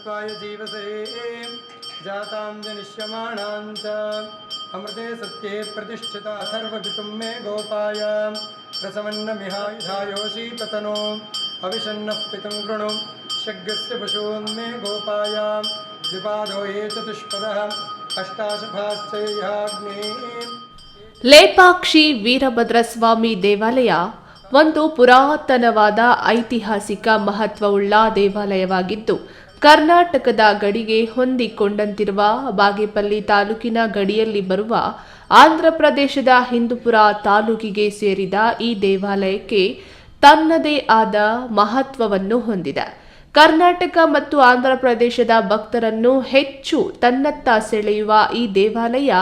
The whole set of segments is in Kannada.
त्वाय जीवसे जातां जनिष्यमाणां च अमृते सत्ये प्रतिष्ठिता सर्वपितुं मे गोपाय रसमन्नमिहायुधायोषी ततनो अविशन्नः पितुं कृणु शग्यस्य पशून्मे गोपाय द्विपादो ये चतुष्पदः अष्टाशभाश्च याग्ने ಲೇಪಾಕ್ಷಿ ವೀರಭದ್ರಸ್ವಾಮಿ ದೇವಾಲಯ ಒಂದು ಪುರಾತನವಾದ ಐತಿಹಾಸಿಕ ಮಹತ್ವವುಳ್ಳ ದೇವಾಲಯವಾಗಿದ್ದು ಕರ್ನಾಟಕದ ಗಡಿಗೆ ಹೊಂದಿಕೊಂಡಂತಿರುವ ಬಾಗೇಪಲ್ಲಿ ತಾಲೂಕಿನ ಗಡಿಯಲ್ಲಿ ಬರುವ ಆಂಧ್ರಪ್ರದೇಶದ ಹಿಂದೂಪುರ ತಾಲೂಕಿಗೆ ಸೇರಿದ ಈ ದೇವಾಲಯಕ್ಕೆ ತನ್ನದೇ ಆದ ಮಹತ್ವವನ್ನು ಹೊಂದಿದೆ. ಕರ್ನಾಟಕ ಮತ್ತು ಆಂಧ್ರಪ್ರದೇಶದ ಭಕ್ತರನ್ನು ಹೆಚ್ಚು ತನ್ನತ್ತ ಸೆಳೆಯುವ ಈ ದೇವಾಲಯ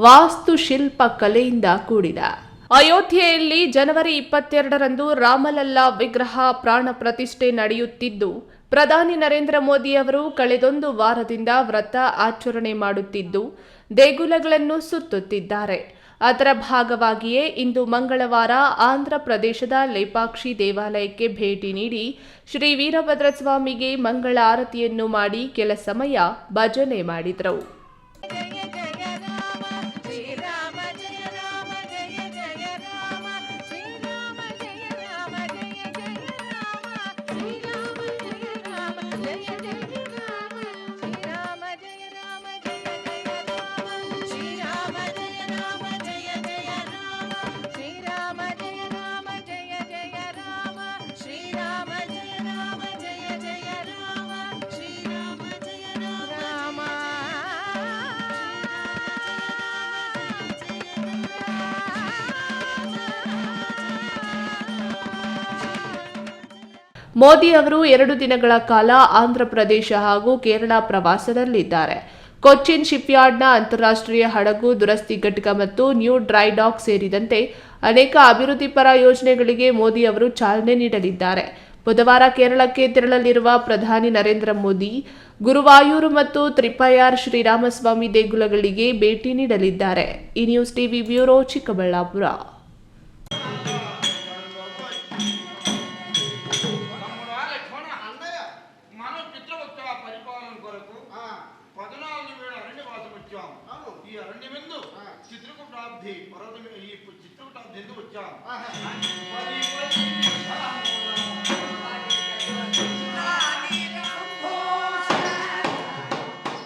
ವಾಸ್ತುಶಿಲ್ಪ ಕಲೆಯಿಂದ ಕೂಡಿದೆ. ಅಯೋಧ್ಯೆಯಲ್ಲಿ ಜನವರಿ ಇಪ್ಪತ್ತೆರಡರಂದು ರಾಮಲಲ್ಲಾ ವಿಗ್ರಹ ಪ್ರಾಣ ಪ್ರತಿಷ್ಠೆ ನಡೆಯುತ್ತಿದ್ದು, ಪ್ರಧಾನಿ ನರೇಂದ್ರ ಮೋದಿ ಅವರು ಕಳೆದೊಂದು ವಾರದಿಂದ ವ್ರತ ಆಚರಣೆ ಮಾಡುತ್ತಿದ್ದು, ದೇಗುಲಗಳನ್ನು ಸುತ್ತುತ್ತಿದ್ದಾರೆ. ಅದರ ಭಾಗವಾಗಿಯೇ ಇಂದು ಮಂಗಳವಾರ ಆಂಧ್ರ ಪ್ರದೇಶದ ಲೇಪಾಕ್ಷಿ ದೇವಾಲಯಕ್ಕೆ ಭೇಟಿ ನೀಡಿ ಶ್ರೀ ವೀರಭದ್ರಸ್ವಾಮಿಗೆ ಮಂಗಳ ಆರತಿಯನ್ನು ಮಾಡಿ ಕೆಲ ಸಮಯ ಭಜನೆ ಮಾಡಿದರು. ಮೋದಿ ಅವರು ಎರಡು ದಿನಗಳ ಕಾಲ ಆಂಧ್ರಪ್ರದೇಶ ಹಾಗೂ ಕೇರಳ ಪ್ರವಾಸದಲ್ಲಿದ್ದಾರೆ. ಕೊಚ್ಚಿನ್ ಶಿಪ್ಯಾರ್ಡ್ನ ಅಂತಾರಾಷ್ಟ್ರೀಯ ಹಡಗು ದುರಸ್ತಿ ಘಟಕ ಮತ್ತು ನ್ಯೂ ಡ್ರೈ ಡಾಕ್ ಸೇರಿದಂತೆ ಅನೇಕ ಅಭಿವೃದ್ಧಿಪರ ಯೋಜನೆಗಳಿಗೆ ಮೋದಿ ಅವರು ಚಾಲನೆ ನೀಡಲಿದ್ದಾರೆ. ಬುಧವಾರ ಕೇರಳಕ್ಕೆ ತೆರಳಲಿರುವ ಪ್ರಧಾನಿ ನರೇಂದ್ರ ಮೋದಿ ಗುರುವಾಯೂರು ಮತ್ತು ತ್ರಿಪಯಾರ್ ಶ್ರೀರಾಮಸ್ವಾಮಿ ದೇಗುಲಗಳಿಗೆ ಭೇಟಿ ನೀಡಲಿದ್ದಾರೆ. ಈ ನ್ಯೂಸ್ ಟಿವಿ ಬ್ಯೂರೋ ಚಿಕ್ಕಬಳ್ಳಾಪುರ. వచ్చాం ఈ అరణ్యమెందు చిత్రకూటాబ్ది పర్వతం ఈ చిత్రకూటాబ్ది ఎందుకు వచ్చాం పది పది